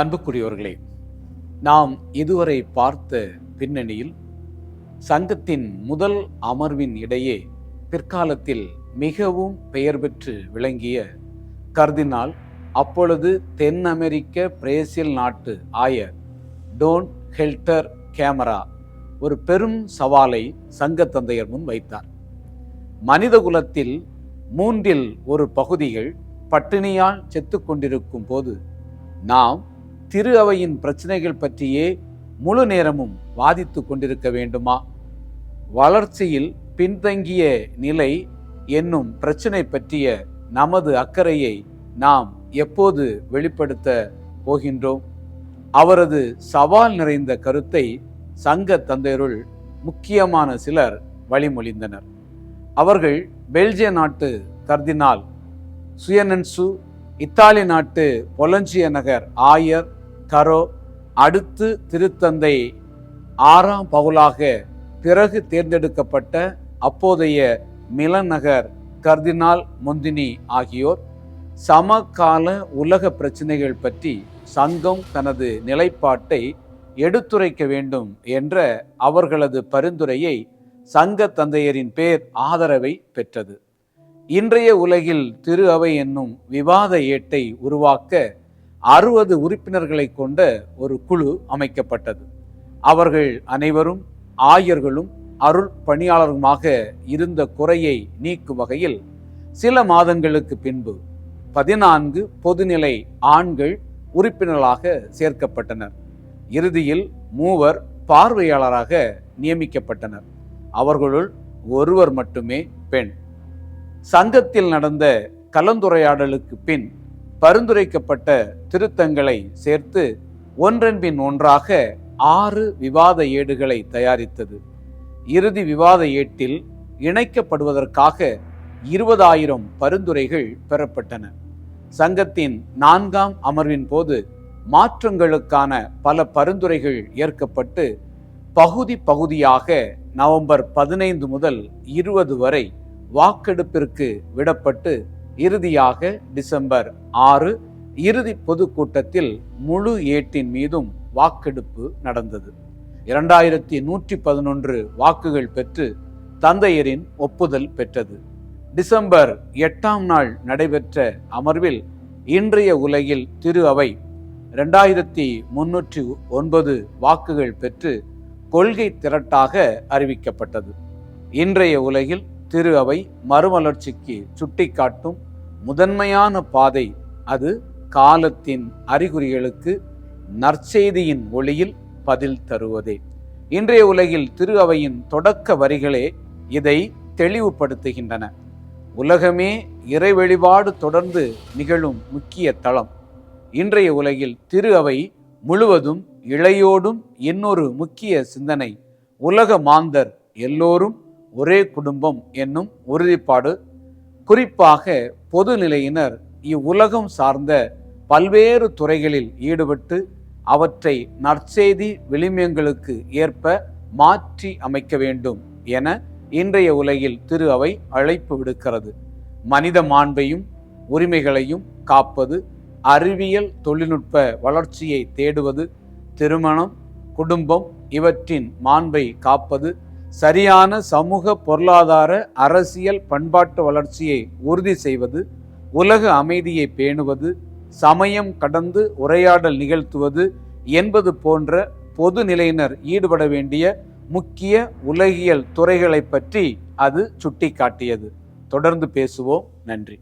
அன்புக்குரியவர்களே நாம் இதுவரை பார்த்த பின்னணியில் சங்கத்தின் முதல் அமர்வின் இடையே பிற்காலத்தில் மிகவும் பெயர் பெற்று விளங்கிய கர்தினால் அப்பொழுது தென் அமெரிக்க பிரேசில் நாட்டு ஆய டோன் ஹெல்டர் கேமரா ஒரு பெரும் சவாலை சங்க தந்தையர் முன் வைத்தார். மனிதகுலத்தில் மூன்றில் ஒரு பகுதிகள் பட்டினியால் செத்து கொண்டிருக்கும் போது நாம் திரு அவையின் பிரச்சனைகள் பற்றியே முழு நேரமும் வாதித்து கொண்டிருக்க வேண்டுமா? வளர்ச்சியில் பின்தங்கிய நிலை என்னும் பிரச்சனை பற்றிய நமது அக்கறையை நாம் எப்போது வெளிப்படுத்த போகின்றோம்? அவரது சவால் நிறைந்த கருத்தை சங்க தந்தையருள் முக்கியமான சிலர் வழிமொழிந்தனர். அவர்கள் பெல்ஜிய நாட்டு கர்தினால் சுயனன்சு இத்தாலி நாட்டு பொலஞ்சிய நகர் ஆயர் கரோ அடுத்து திருத்தந்தை ஆறாம் பவுலாக பிறகு தேர்ந்தெடுக்கப்பட்ட அப்போதைய மிலநகர் கர்தினால் மொந்தினி ஆகியோர் சமகால உலக பிரச்சனைகள் பற்றி சங்கம் தனது நிலைப்பாட்டை எடுத்துரைக்க வேண்டும் என்ற அவர்களது பரிந்துரையை சங்க தந்தையரின் பேர் ஆதரவை பெற்றது. இன்றைய உலகில் திரு அவை என்னும் விவாத ஏட்டை உருவாக்க அறுபது உறுப்பினர்களை கொண்ட ஒரு குழு அமைக்கப்பட்டது. அவர்கள் அனைவரும் ஆயர்களும் அருள் பணியாளருமாக இருந்த குறையை நீக்கும் வகையில் சில மாதங்களுக்கு பின்பு பதினான்கு பொதுநிலை ஆண்கள் உறுப்பினர்களாக சேர்க்கப்பட்டனர். இறுதியில் மூவர் பார்வையாளராக நியமிக்கப்பட்டனர். அவர்களுள் ஒருவர் மட்டுமே பெண். சங்கத்தில் நடந்த கலந்துரையாடலுக்கு பின் பரிந்துரைக்கப்பட்ட திருத்தங்களை சேர்த்து ஒன்றன்பின் ஒன்றாக ஆறு விவாத ஏடுகளை தயாரித்தது. இறுதி விவாத ஏட்டில் இணைக்கப்படுவதற்காக இருபதாயிரம் பரிந்துரைகள் பெறப்பட்டன. சங்கத்தின் நான்காம் அமர்வின் போது மாற்றங்களுக்கான பல பரிந்துரைகள் ஏற்கப்பட்டு பகுதி பகுதியாக நவம்பர் பதினைந்து முதல் இருபது வரை வாக்கெடுப்பிற்கு விடப்பட்டு இறுதியாக டிசம்பர் ஆறு இறுதி பொதுக்கூட்டத்தில் முழு ஏட்டின் மீதும் வாக்கெடுப்பு நடந்தது. இரண்டாயிரத்தி நூற்றி பதினொன்று வாக்குகள் பெற்று தந்தையரின் ஒப்புதல் பெற்றது. டிசம்பர் எட்டாம் நாள் நடைபெற்ற அமர்வில் இன்றைய உலகில் திரு அவை ரெண்டாயிரத்தி முன்னூற்றி ஒன்பது வாக்குகள் பெற்று கொள்கை திரட்டாக அறிவிக்கப்பட்டது. இன்றைய உலகில் திரு அவை மறுமலர்ச்சிக்கு சுட்டிக்காட்டும் முதன்மையான பாதை அது காலத்தின் அறிகுறிகளுக்கு நற்செய்தியின் ஒளியில் பதில் தருவதே. இன்றைய உலகில் திரு அவையின் தொடக்க வரிகளே இதை தெளிவுபடுத்துகின்றன. உலகமே இறை வழிபாடு தொடர்ந்து நிகழும் முக்கிய தளம். இன்றைய உலகில் திரு அவை முழுவதும் இளையோடும் இன்னொரு முக்கிய சிந்தனை உலக மாந்தர் எல்லோரும் ஒரே குடும்பம் என்னும் உறுதிப்பாடு குறிப்பாக பொதுநிலையினர் இவ்வுலகம் சார்ந்த பல்வேறு துறைகளில் ஈடுபட்டு அவற்றை நற்செய்தி விளிமியங்களுக்கு ஏற்ப மாற்றி அமைக்க வேண்டும் என இன்றைய உலகில் திரு அவை அழைப்பு விடுக்கிறது. மனித மாண்பையும் உரிமைகளையும் காப்பது அறிவியல் தொழில்நுட்ப வளர்ச்சியை தேடுவது திருமணம் குடும்பம் இவற்றின் மாண்பை காப்பது சரியான சமூக பொருளாதார அரசியல் பண்பாட்டு வளர்ச்சியை உறுதி செய்வது உலக அமைதியை பேணுவது சமயம் கடந்து உரையாடல் நிகழ்த்துவது என்பது போன்ற பொது நிலையினர் ஈடுபட வேண்டிய முக்கிய உலகியல் துறைகளை பற்றி அது சுட்டிக்காட்டியது. தொடர்ந்து பேசுவோம். நன்றி.